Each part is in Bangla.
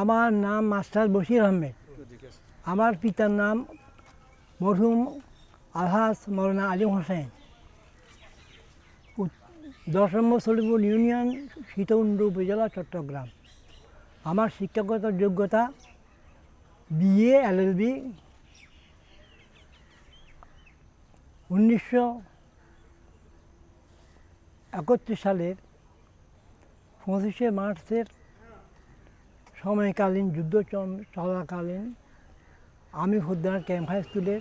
আমার নাম মাস্টার বশির আহমেদ। আমার পিতার নাম মরহুম আলহাস মৌলানা আলিম হোসেন। দশ নম্বর সলিপুর ইউনিয়ন সীতকুণ্ড উপজেলা চট্টগ্রাম। আমার শিক্ষাগত যোগ্যতা বিএ, এলএলবি। উনিশশো একত্রিশ সালের পঁচিশে মার্চের সময়কালীন যুদ্ধ চল- চলাকালীন আমি খুদ্দার ক্যাম্প হাই স্কুলের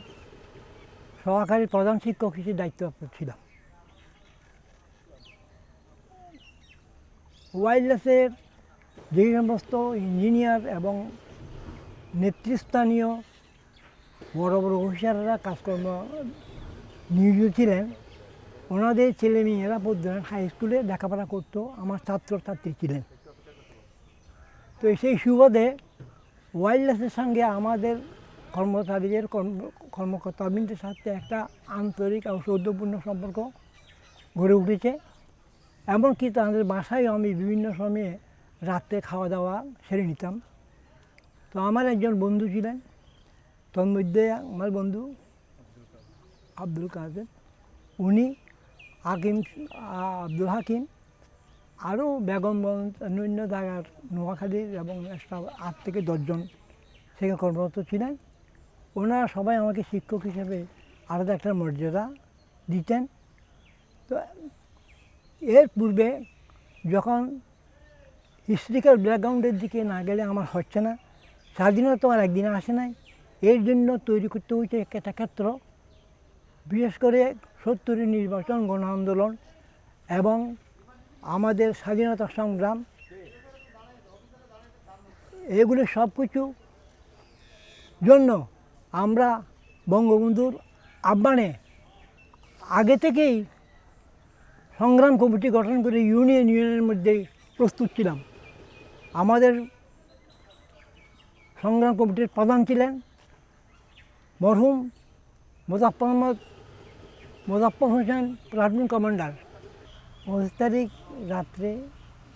সহকারী প্রধান শিক্ষক হিসেবে দায়িত্বপ্রাপ্ত ছিলাম। ওয়াইল্ডলেসের যে সমস্ত ইঞ্জিনিয়ার এবং নেতৃস্থানীয় বড় বড় অফিসাররা কাজকর্ম নিয়োজিত ছিলেন। ওনাদের ছেলে মেয়েরা পদ্মনাথ হাই স্কুলে লেখাপড়া করতো, আমার ছাত্রছাত্রী ছিলেন। তো সেই সুবাদে ওয়াইল্ডলাইফের সঙ্গে আমাদের কর্মচারীদের কর্ম, কর্মকর্তাবৃন্দের সাথে একটা আন্তরিক ও সৌদ্যপূর্ণ সম্পর্ক গড়ে উঠেছে। এমনকি তাদের বাসায় আমি বিভিন্ন সময়ে রাত্রে খাওয়া দাওয়া সেরে নিতাম। তো আমার একজন বন্ধু ছিলেন, তোর মধ্যে আমার বন্ধু আব্দুল কাদের। উনি হাকিম আব্দুল হাকিম আরও বেগমগঞ্জ অন্যান্য জায়গার নোয়াখালীর এবং একটা আট থেকে দশজন সেখানে কর্মরত ছিলেন। ওনারা সবাই আমাকে শিক্ষক হিসেবে আলাদা একটা মর্যাদা দিতেন। তো এর পূর্বে যখন হিস্ট্রিক্যাল ব্যাকগ্রাউন্ডের দিকে না গেলে আমার হচ্ছে না, স্বাধীনতা তো আর একদিনে আসে নাই। এর জন্য তৈরি করতে হয়েছে একটা ক্ষেত্র, বিশেষ করে সত্তরের নির্বাচন গণ আন্দোলন এবং আমাদের স্বাধীনতা সংগ্রাম, এগুলি সব কিছু জন্য আমরা বঙ্গবন্ধুর আহ্বানে আগে থেকেই সংগ্রাম কমিটি গঠন করে ইউনিয়ন, ইউনিয়নের মধ্যে প্রস্তুত ছিলাম। আমাদের সংগ্রাম কমিটির প্রধান ছিলেন মরহুম মোজাফর আহমদ মোজাফর হোসেন প্লাটুন কমান্ডার। পঁচিশ তারিখ রাত্রে,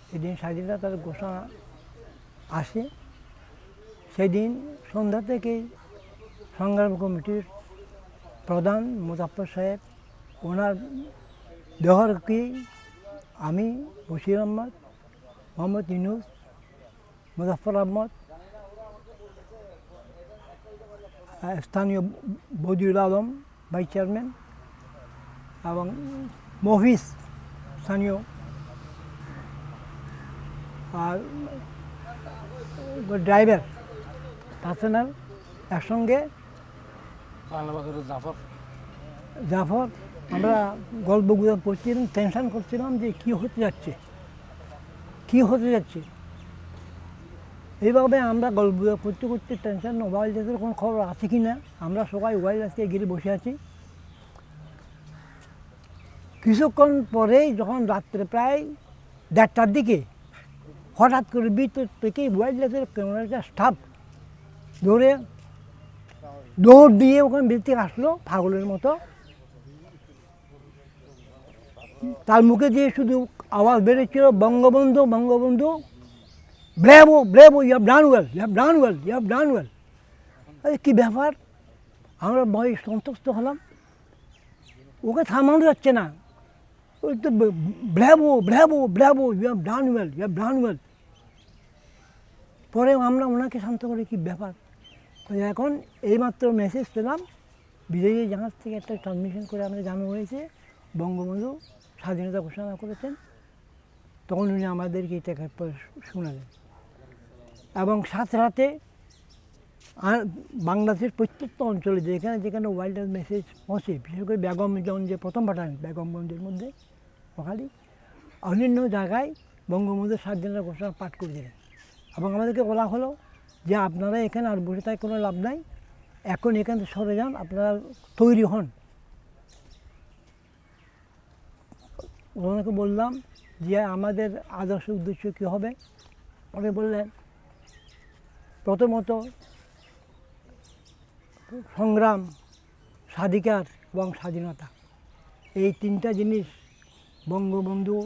সেদিন স্বাধীনতার ঘোষণা আসে। সেদিন সন্ধ্যা থেকেই সংগ্রাম কমিটির প্রধান মুজাফর সাহেব, ওনার দেহরকে আমি বশির আহমদ, মোহাম্মদ ইনুস মুজাফর আহমদ, স্থানীয় বদিউল আলম, ভাইস চেয়ারম্যান এবং মহিস স্থানীয় ড্রাইভার পার্সোনাল একসঙ্গে। জাফর। জাফর আমরা গল্পগুলো পড়ছিলাম টেনশন করছিলাম যে কী হতে যাচ্ছে কী হতে যাচ্ছে। এইভাবে আমরা গল্পগুলো পড়তে করতে করতে টেনশন মোবাইল লাইফের কোনো খবর আছে কি না আমরা সবাই ওয়াইল্ড লাইফকে গিয়ে বসে আছি। কিছুক্ষণ পরেই যখন রাত্রে প্রায় দেড়টার দিকে হঠাৎ করে ভিতর থেকে ওয়াইল্ড লাইফের ক্যামেরাটা স্টাফ দৌড়ে দৌড় দিয়ে ওখানে ভিতরে আসলো পাগলের মতো। তার মুখে দিয়ে শুধু আওয়াজ বেড়েছিল Bangabandhu Bangabandhu, bravo bravo you have done well you have done well you have done well আরে কী ব্যাপার? আমরা ভয় সন্তুষ্ট হলাম। ওকে থামানো যাচ্ছে না। ওই তো bravo bravo bravo you have done well পরে আমরা ওনাকে শান্ত করে কী ব্যাপার? এখন এইমাত্র মেসেজ পেলাম, বিজয়ী জাহাজ থেকে একটা ট্রান্সমিশন করে আমাদের জানানো হয়েছে, বঙ্গবন্ধু স্বাধীনতা ঘোষণা করেছেন, তখন উনি আমাদেরকে এটা পরে শোনালেন। এবং সাথে সাথে বাংলাদেশের প্রত্যেকটা অঞ্চলে যেখানে যেখানে ওয়াইল্ড মেসেজ পৌঁছে, বিশেষ করে বেগমগঞ্জ প্রথম পাঠান, বেগমগঞ্জের মধ্যে, ওখানে অন্যান্য জায়গায় বঙ্গবন্ধুর স্বাধীনতা ঘোষণা পাঠ করে দিলেন। এবং আমাদেরকে বলা হলো যে আপনারা এখানে আর বসে তাই কোনো লাভ নাই। এখন এখান থেকে সরে যান, আপনারা তৈরি হন। ওনাকে বললাম যে আমাদের আদর্শ উদ্দেশ্য কী হবে? উনি বললেন, প্রথমত সংগ্রাম, স্বাধিকার এবং স্বাধীনতা। এই তিনটা জিনিস বঙ্গবন্ধু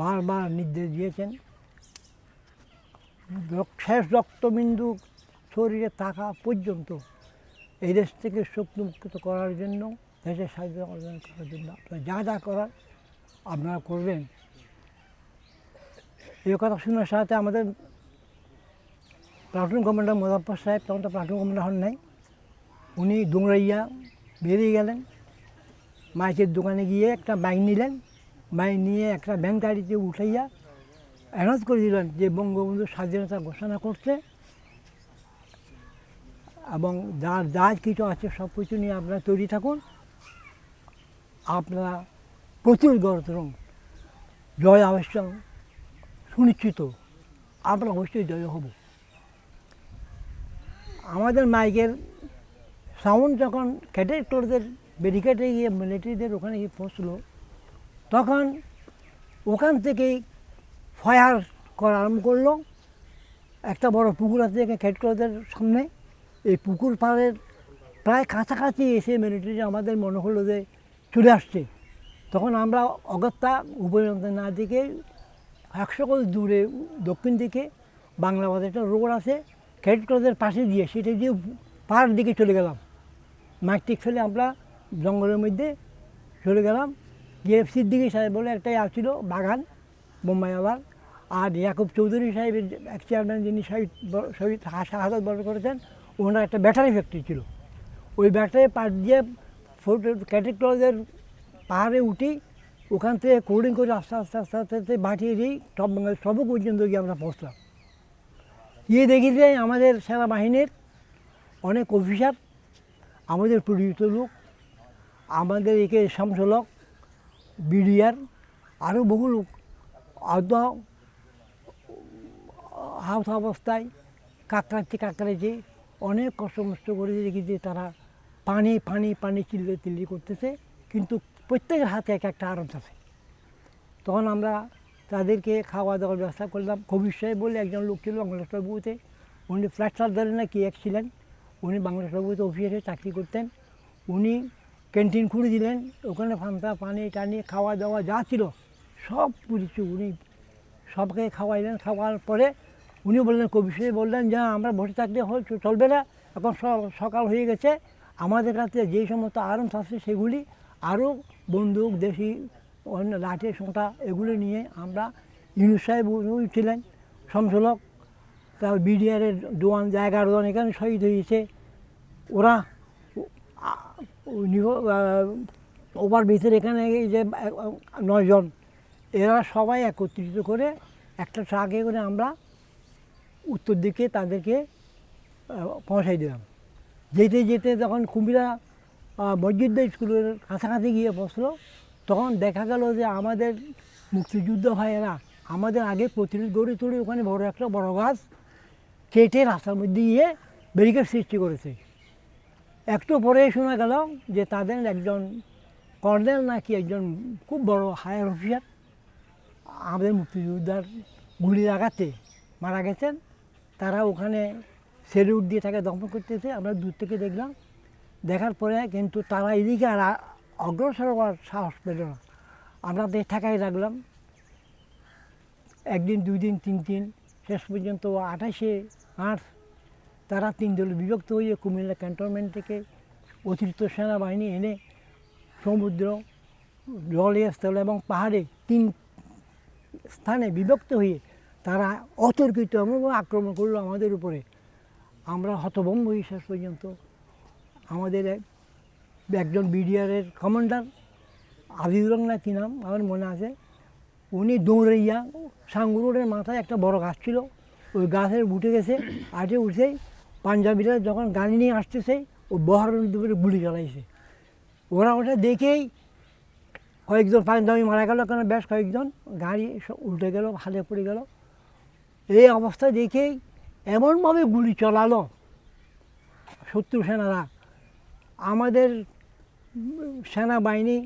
বারবার নির্দেশ দিয়েছেন। শেষ রক্তবিন্দু শরীরে থাকা পর্যন্ত এই দেশ থেকে শক্তিমুক্ত করার জন্য, দেশের স্বাধীনতা অর্জন করার জন্য আপনারা যা যা করার আপনারা করবেন। এই কথা শোনার সাথে আমাদের প্লাটুন কমান্ডার মোজাফর সাহেব, তখন তো প্লাটুন কমান্ডার হন নাই, উনি দুমরাইয়া বেরিয়ে গেলেন, মাইকের দোকানে গিয়ে একটা বাইক নিলেন, বাইক নিয়ে একটা ভ্যান গাড়িতে উঠাইয়া অ্যানাউন্স করে দিলেন যে বঙ্গবন্ধু স্বাধীনতা ঘোষণা করছে এবং যার যা কিছু আছে সব কিছু নিয়ে আপনারা তৈরি থাকুন। আপনারা প্রচুর গরতরম জয় আবশ্যক সুনিশ্চিত আমরা অবশ্যই জয় হব। আমাদের মাইকের সাউন্ড যখন ক্যাডেটদের ব্যারিকেডে গিয়ে মিলিটারিদের ওখানে গিয়ে পৌঁছলো, তখন ওখান থেকেই ফায়ার করা আরম্ভ করল। একটা বড় পুকুর আছে এখানে ক্যাডেটদের সামনে। এই পুকুর পাড়ের প্রায় কাছাকাছি এসে মিলিটারি আমাদের মনে হলো যে চলে আসছে। তখন আমরা অগত্যা উপযন্ত না দিকে একশো কোষ দূরে, দক্ষিণ দিকে বাংলা বাজার একটা রোড আছে ক্যাডেট কলেজের পাশে দিয়ে সেটা দিয়ে পাহাড় দিকে চলে গেলাম। মাইকটিক ফেলে আমরা জঙ্গলের মধ্যে চলে গেলাম। গিয়ে সিদ্দিকি সাহেব বলে একটাই ইয়া ছিল, বাগান, বোম্বাই আবার। আর ইয়াকুব চৌধুরী সাহেবের এক চেয়ারম্যান যিনি শহীদ শহীদ শাহাদত বরণ করেছেন, ওনার একটা ব্যাটারি ফ্যাক্টরি ছিল। ওই ব্যাটারি পাশ দিয়ে ক্যাটেট কলেজের পাহাড়ে উঠি, ওখান থেকে কোডিং করে আস্তে আস্তে আস্তে আস্তে আস্তে বাটিয়ে দিই বেঙ্গল সব পর্যন্ত গিয়ে আমরা পৌঁছলাম। গিয়ে দেখি যে আমাদের সেনাবাহিনীর অনেক অফিসার আমাদের পরিচিত লোক, আমাদের একে শামসলক বিডিআর আরও বহু লোক আদৌ হাউস অবস্থায় কাকড়াচ্ছে কাকড়াচ্ছে, অনেক কষ্ট মষ্ট করে দেখি যে তারা। পানি পানি পানি চিল্লে চিল্লি করতেছে, কিন্তু প্রত্যেকের হাতে এক একটা আরামস আছে। তখন আমরা তাদেরকে খাওয়া দাওয়ার ব্যবস্থা করলাম। কবির সাহেব বলে একজন লোক ছিল বাংলাদেশ প্রভুতে উনি ফ্ল্যাট সার্জারি না কি এক ছিলেন, উনি বাংলাদেশ প্রভুতে অফিসে চাকরি করতেন। উনি ক্যান্টিন খুলে দিলেন, ওখানে ফান্তা, পানি, টানি, খাওয়া দাওয়া যা ছিল, সব কিছু উনি সবকে খাওয়াইলেন। খাওয়ার পরে উনি বললেন, কবি সাহেব বললেন, যে, আমরা বসে থাকলে চলবে না। এখন সকাল হয়ে গেছে। আমাদের কাছে যেই সমস্ত আরামস আছে সেগুলি আরও বন্দুক, দেশি, অন্য লাঠি, সোঁটা, এগুলো নিয়ে আমরা ইউনুস সাহেব ছিলেন, সমসলক। তার বিডিআরের দোয়ান এগারো জন এখানে শহীদ হয়েছে। ওরা ওভার ভিতরে এখানে এই যে নয়জন, এরা সবাই একত্রিত করে একটা ট্রাকে করে আমরা উত্তর দিকে তাদেরকে পৌঁছাই দিলাম। যেতে যেতে যখন কুমিরা মসজিদ স্কুলের কাছাকাছি গিয়ে বসল তখন দেখা গেল যে আমাদের মুক্তিযুদ্ধ ভাইয়েরা আমাদের আগে প্রতিরোধ গড়ে তুলে ওখানে বড় একটা বড় গাছ কেটে রাস্তার মধ্যে গিয়ে ব্যারিকেড সৃষ্টি করেছে। একটু পরে শোনা গেল যে তাদের একজন কর্নেল নাকি একজন খুব বড় হায়ার অফিসার আমাদের মুক্তিযোদ্ধার গুলির আঘাতে মারা গেছেন। তারা ওখানে সেলুট দিয়ে তাকে দমন করতেছে। আমরা দূর থেকে দেখলাম। দেখার পরে কিন্তু তারা এদিকে আর অগ্রসর হওয়ার সাহস পেল না। আমরা দেশ ঠেকাই রাখলাম। একদিন, দুই দিন, তিন দিন, শেষ পর্যন্ত আঠাশে মার্চ তারা তিন দলে বিভক্ত হয়ে কুমিল্লা ক্যান্টনমেন্ট থেকে অতিরিক্ত সেনাবাহিনী এনে সমুদ্র জলীয় স্থল এবং পাহাড়ে তিন স্থানে বিভক্ত হয়ে তারা অতর্কিত আক্রমণ করল আমাদের উপরে। আমরা হতভম্ব শেষ পর্যন্ত। আমাদের এক- একজন বিডিআরের কমান্ডার আবিদুর না কি নাম? আমার মনে আছে। উনি দৌড়াইয়া সাঙ্গুরের মাথায় একটা বড় গাছ ছিল। ওই গাছের উঠে গেছে, আটে উঠেই পাঞ্জাবিরা যখন গাড়ি নিয়ে আসতেছে, ও বহরের দুপুরে গুলি চালাইছে। ওরা ওটা দেখেই কয়েকজন পাঞ্জাবি মারা গেল, কেন বেশ কয়েকজন গাড়ি উল্টে গেল, হালে পড়ে গেল। এই অবস্থা দেখেই এমনভাবে গুলি চলালো শত্রু সেনারা। আমাদের সেনাবাহিনী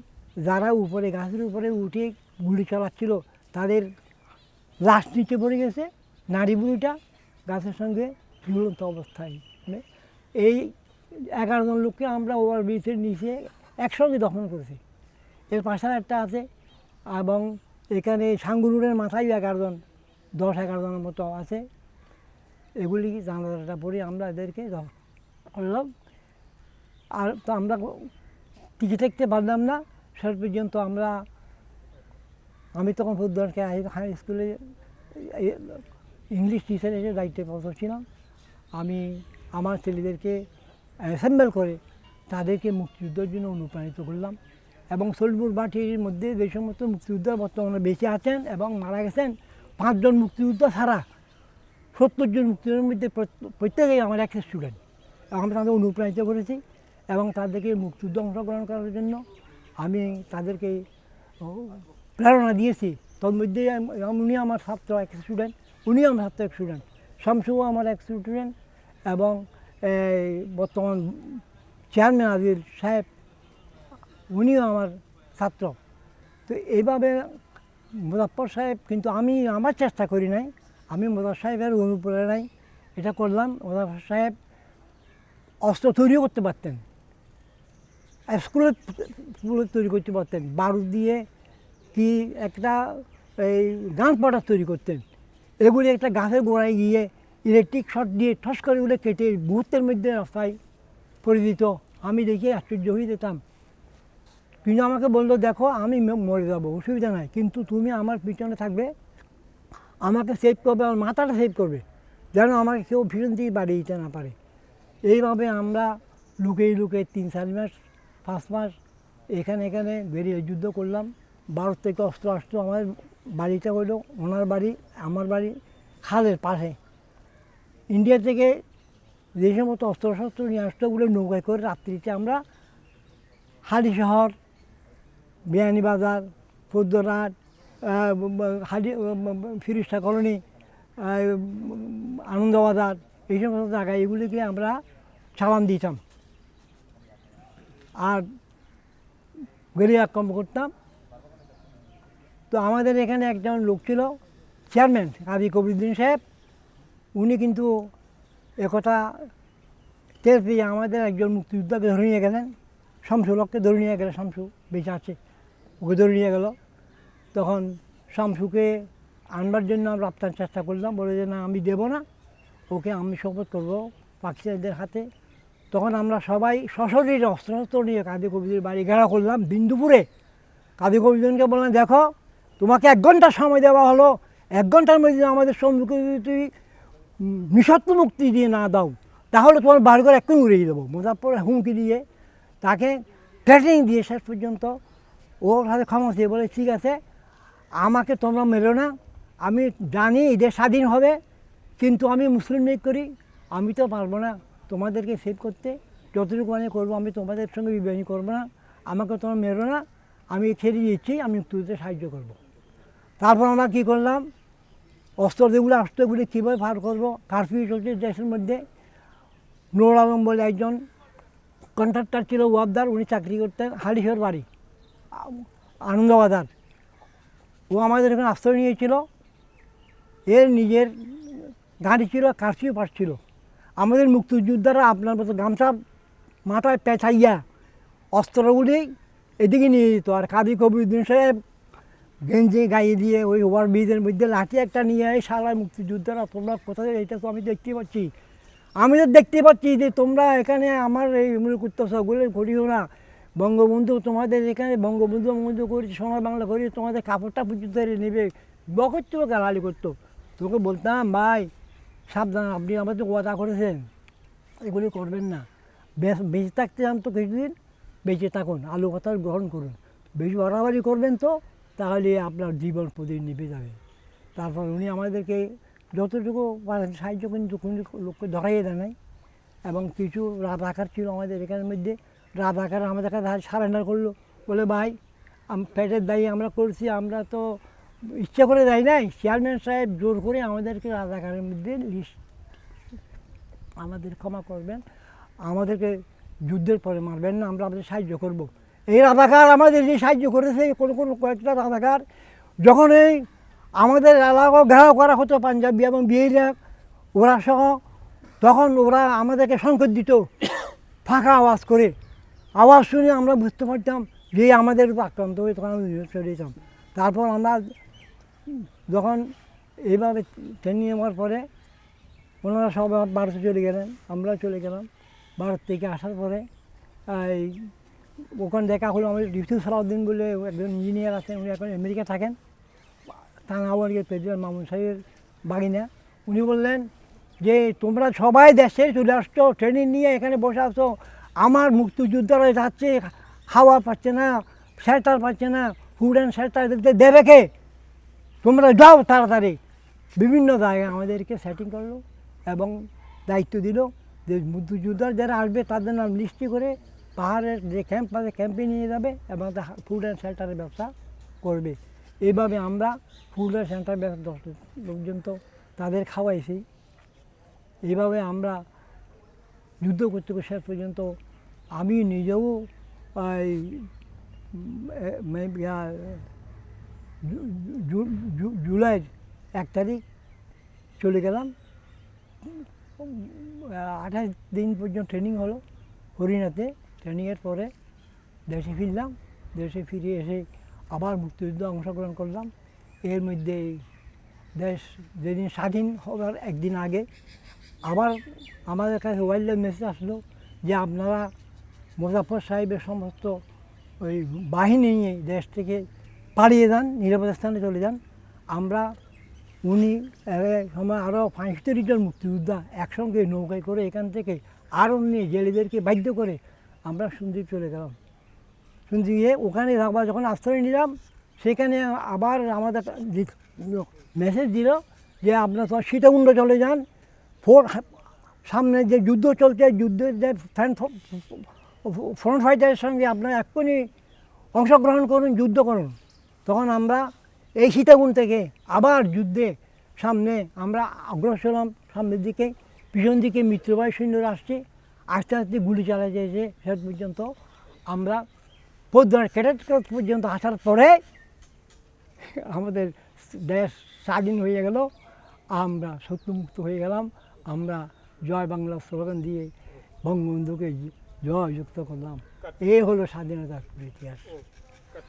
যারা উপরে, গাছের উপরে উঠে গুলি চালাচ্ছিল, তাদের লাশ নিচে পড়ে গেছে, নারী বুড়িটা গাছের সঙ্গে ঝুলন্ত অবস্থায়। মানে এই এগারো জন লোককে আমরা ওভার ব্রিজের নিচে একসঙ্গে দখল করেছি। এর পাশে একটা আছে এবং এখানে সাঙ্গুরুরের মাথায় এগারো জন দশ এগারো জনের মতো আছে। এগুলি জানাজাটা পড়ে আমরা এদেরকে করলাম আর তো আমরা টিকে থাকতে পারলাম না। শেষ পর্যন্ত আমরা, আমি তখন ফুদ্দরকে হাই স্কুলে ইংলিশ টিচার এসে দায়িত্বে পৌঁছেছিলাম। আমি আমার ছেলেদেরকে অ্যাসেম্বল করে তাদেরকে মুক্তিযুদ্ধের জন্য অনুপ্রাণিত করলাম এবং সোলপুর বাটির মধ্যে যে সমস্ত মুক্তিযোদ্ধা বর্তমানে বেঁচে আছেন এবং মারা গেছেন পাঁচজন মুক্তিযোদ্ধা ছাড়া সত্তর জন মুক্তিযোদ্ধার মধ্যে প্রত্যেকেই আমার এক স্টুডেন্ট আমি তাদের অনুপ্রাণিত করেছি এবং তাদেরকে মুক্তিযুদ্ধ অংশগ্রহণ করার জন্য আমি তাদেরকে প্রেরণা দিয়েছি। তোর মধ্যে উনি আমার ছাত্র এক স্টুডেন্ট উনি আমার ছাত্র এক স্টুডেন্ট শামসুও আমার এক স্টুডেন্ট এবং বর্তমান চেয়ারম্যান আদির সাহেব, উনিও আমার ছাত্র। তো এইভাবে মুজাফর সাহেব, কিন্তু আমি আমার চেষ্টা করি নাই। আমি মুজাফর সাহেবের অনুপ্রেরণায় এটা করলাম। মুজাফর সাহেব অস্ত্র তৈরিও করতে পারতেন। স্কুলে তৈরি করতে পারতেন। বারুদ দিয়ে কি একটা এই গান পাটা তৈরি করতেন। এগুলি একটা গাছের গোড়ায় গিয়ে ইলেকট্রিক শট দিয়ে ঠস করে উঠে কেটে মুহূর্তের মধ্যে রাস্তায় পড়ে দিত আমি দেখে আশ্চর্য হয়ে যেতাম। কিন্তু আমাকে বলল, দেখো, আমি মরে যাব, অসুবিধা নাই। কিন্তু তুমি আমার পিছনে থাকবে, আমাকে সেভ করবে, আমার মাথাটা সেভ করবে, যেন আমাকে কেউ ভীষণ থেকে বাড়িয়ে দিতে না পারে। এইভাবে আমরা লুকিয়ে লুকিয়ে তিন চার মাস, পাঁচ মাস এখানে এখানে বেরিয়ে যুদ্ধ করলাম। ভারত থেকে অস্ত্র আসতো আমার বাড়িটা হলো ওনার বাড়ি, আমার বাড়ি খালের পাশে। ইন্ডিয়া থেকে যে সমস্ত অস্ত্র শস্ত্র নিয়ে আসতো, ওগুলো নৌকায় করে রাত্রিতে আমরা হালি শহর বিয়ানীবাজার ফুদ্দরাট হালি ফিরিস্তা কলোনি আনন্দবাজার, এই সমস্ত জায়গায় এগুলিকে আমরা চালান দিতাম। আর গেরিয়া আক্রমণ করতাম। তো আমাদের এখানে একজন লোক ছিল চেয়ারম্যান কাজী কবিরুদ্দিন সাহেব। উনি কিন্তু একথা টের পেয়ে আমাদের একজন মুক্তিযোদ্ধাকে ধরে নিয়ে গেলেন। শামসু লোককে ধরে নিয়ে গেলেন শামসু বেঁচে আছে। ওকে ধরে নিয়ে গেল। তখন শামসুকে আনবার জন্য আমরা আপনার চেষ্টা করলাম। বলে যে, না, আমি দেবো না। ওকে আমি শপথ করব পাকিস্তানিদের হাতে। তখন আমরা সবাই সশরীর অস্ত্র শস্ত্র নিয়ে কাজী কবিদের বাড়ি ঘেরা করলাম। বিন্দুপুরে কাজী কবিজনকে বললাম, দেখো, তোমাকে এক ঘণ্টা সময় দেওয়া হলো। এক ঘণ্টার মধ্যে আমাদের সম্মুখে যদি তুই নিঃশর্ত মুক্তি দিয়ে না দাও, তাহলে তোমার বার করে এক্ষুনি উড়িয়ে দেবো। মুজাফর হুমকি দিয়ে তাকে ট্রেনিং দিয়ে শেষ পর্যন্ত ওর সাথে ক্ষমা দিয়ে বলে, ঠিক আছে, আমাকে তোমরা মেরো না। আমি জানি এদের স্বাধীন হবে, কিন্তু আমি মুসলিম লীগ করি। আমি তো পারব না তোমাদেরকে সেভ করতে। যতটুকু আমি করব, আমি তোমাদের সঙ্গে বিবাহী করব না। আমাকে তোমরা মেরো না। আমি ছেড়ে দিচ্ছি, আমি তুলতে সাহায্য করব। তারপর আমরা কী করলাম? অস্ত্র যেগুলো আসতো এগুলি কীভাবে পার করব? কারফিউ চলছে দেশের মধ্যে। নুর আলম বলে একজন কন্ট্রাক্টর ছিল, ওয়াবদার, উনি চাকরি করতেন, হালিশোর বাড়ি। আনন্দবাজার। ও আমাদের এখানে আশ্রয় নিয়েছিল। এর নিজের গাড়ি ছিল পাস ছিল আমাদের মুক্তিযোদ্ধারা আপনার মতো গামছা মাথায় পেঁচাইয়া অস্ত্রগুলি এদিকে নিয়ে যেত। আর কাদি কবিউদ্দিন সাহেব গেঞ্জি গায়ে দিয়ে ওই ওভার ব্রিজের মধ্যে লাঠি একটা নিয়ে এই সালায় মুক্তিযোদ্ধারা, তোমরা কোথায় এটা তো আমি দেখতে পাচ্ছি। আমি তো দেখতে পাচ্ছি যে তোমরা এখানে আমার এই মনে করতেছ ওগুলো করিও না বঙ্গবন্ধু তোমাদের এখানে বঙ্গবন্ধু বঙ্গবন্ধু করেছি, সোনার বাংলা করি তোমাদের কাপড়টা পর্যন্ত এনে নেবে। বকচ্ছিল গালালি করতো। তোকে বলতাম, ভাই, সাবধান, আপনি আমাদের ওয়াদা করেছেন। এগুলি করবেন না। বেশ, বেঁচে থাকতে চান তো কিছুদিন, বেঁচে থাকুন, আলু কথা গ্রহণ করুন। বেশি বাড়াবাড়ি করবেন তো, তাহলে আপনার জীবন প্রতিদিন নিভে যাবে। তারপর উনি আমাদেরকে যতটুকু পারেন সাহায্য কিন্তু কোনো লোককে ধরাইয়ে দেয় নাই। এবং কিছু আকার ছিল আমাদের এখানের মধ্যে। রাত আকার আমাদের কাছে সারেন্ডার করল। বলে, ভাই পেটের দায়ী আমরা করছি, আমরা তো ইচ্ছা করে দেয় নাই। চেয়ারম্যান সাহেব জোর করে আমাদেরকে রাত আকারের মধ্যে লিস্ট আমাদের ক্ষমা করবেন। আমাদেরকে যুদ্ধের পরে মারবেন না, আমরা আমাদের সাহায্য করব। এই রাজাকার আমাদের যে সাহায্য করেছে, কোনো কোনো কয়েকটা রাজাকার যখন এই আমাদের এলাকা ঘেরাও করা হতো পাঞ্জাবি এবং বিহারিরা ওরা সহ, তখন ওরা আমাদেরকে সংকেত দিত, ফাঁকা আওয়াজ করে। আওয়াজ শুনে আমরা বুঝতে পারতাম যে আমাদের আক্রান্ত হয়ে তখন আমরা চলে যেতাম। তারপর আমরা যখন এইভাবে ট্রেনিং নেওয়ার পরে ওনারা সব ভারতে চলে গেলেন, আমরাও চলে গেলাম। ভারত থেকে আসার পরে, এই ওখানে দেখা হলো আমাদের ইউসুফ সালাউদ্দিন বলে একজন ইঞ্জিনিয়ার আছেন, উনি এখন আমেরিকা থাকেন। তানাওয়ারকে প্রেসিডেন্ট মামুন সাহেবের বাগিনা। উনি বললেন যে, তোমরা সবাই দেশে চলে আসছো, ট্রেনিং নিয়ে এখানে বসে আসছো আমার মুক্তিযোদ্ধারা যাচ্ছে খাওয়া পাচ্ছে না শেল্টার পাচ্ছে না ফুড অ্যান্ড শেল্টার দেবে কে? তোমরা যাও তাড়াতাড়ি। বিভিন্ন জায়গায় আমাদেরকে সেটিং করল এবং দায়িত্ব দিল যে মুক্তিযোদ্ধার যারা আসবে তাদের নাম লিস্টি করে পাহাড়ের যে ক্যাম্প আছে ক্যাম্পে নিয়ে যাবে এবং ফুড অ্যান্ড শেল্টারের ব্যবসা করবে। এইভাবে আমরা ফুড অ্যান্ড শেল্টার ব্যবসা পর্যন্ত তাদের খাওয়াইছি। এইভাবে আমরা যুদ্ধ করতে করতে শেষ পর্যন্ত আমি নিজেও এই উম, এ- মে- ইয়া, জু- জু- জু- জুলাইয়ের এক তারিখ চলে গেলাম। আঠাশ দিন পর্যন্ত ট্রেনিং হলো হরিণাতে ট্রেনিংয়ের পরে দেশে ফিরলাম। দেশে ফিরে এসে আবার মুক্তিযুদ্ধ অংশগ্রহণ করলাম। এর মধ্যে দেশ যেদিন স্বাধীন হবার একদিন আগে আবার আমাদের কাছে ওয়াইল্ড লাইফ মেসেজ আসলো যে আপনারা মুজাফর সাহেবের সমস্ত ওই বাহিনী নিয়ে দেশ থেকে পালিয়ে যান, নিরাপদ স্থানে চলে যান। আমরা, উনি সময় আরও পঁয়ষট্টি জন মুক্তিযোদ্ধা একসঙ্গে নৌকায় করে এখান থেকে আরও নিয়ে জেলেদেরকে বাধ্য করে আমরা সন্দীপ চলে গেলাম। সন্দীপ গিয়ে ওখানে আবার যখন আশ্রয় নিলাম, সেখানে আবার আমাদের মেসেজ দিল যে আপনারা তো সীতাকুণ্ড চলে যান। ফোর, সামনে যে যুদ্ধ চলছে, যুদ্ধের যে ফ্রন্ট ফ্রন্ট ফাইটারের সঙ্গে আপনারা এক্ষুনি অংশগ্রহণ করুন, যুদ্ধ করুন। তখন আমরা এই সীতাকুণ্ড থেকে আবার যুদ্ধে সামনে আমরা অগ্রসর হলাম। সামনের দিকে, পিছন দিকে মিত্রবাহী সৈন্যরা আসছে। আস্তে আস্তে গুলি চালা যাইছে শেষ পর্যন্ত আমরা পদ্মার ক্যাডেট পর্যন্ত আসার পরে আমাদের দেশ স্বাধীন হয়ে গেল। আমরা শত্রুমুক্ত হয়ে গেলাম। আমরা জয় বাংলা স্লোগান দিয়ে বঙ্গবন্ধুকে জয় যুক্ত করলাম। এই হলো স্বাধীনতার ইতিহাস।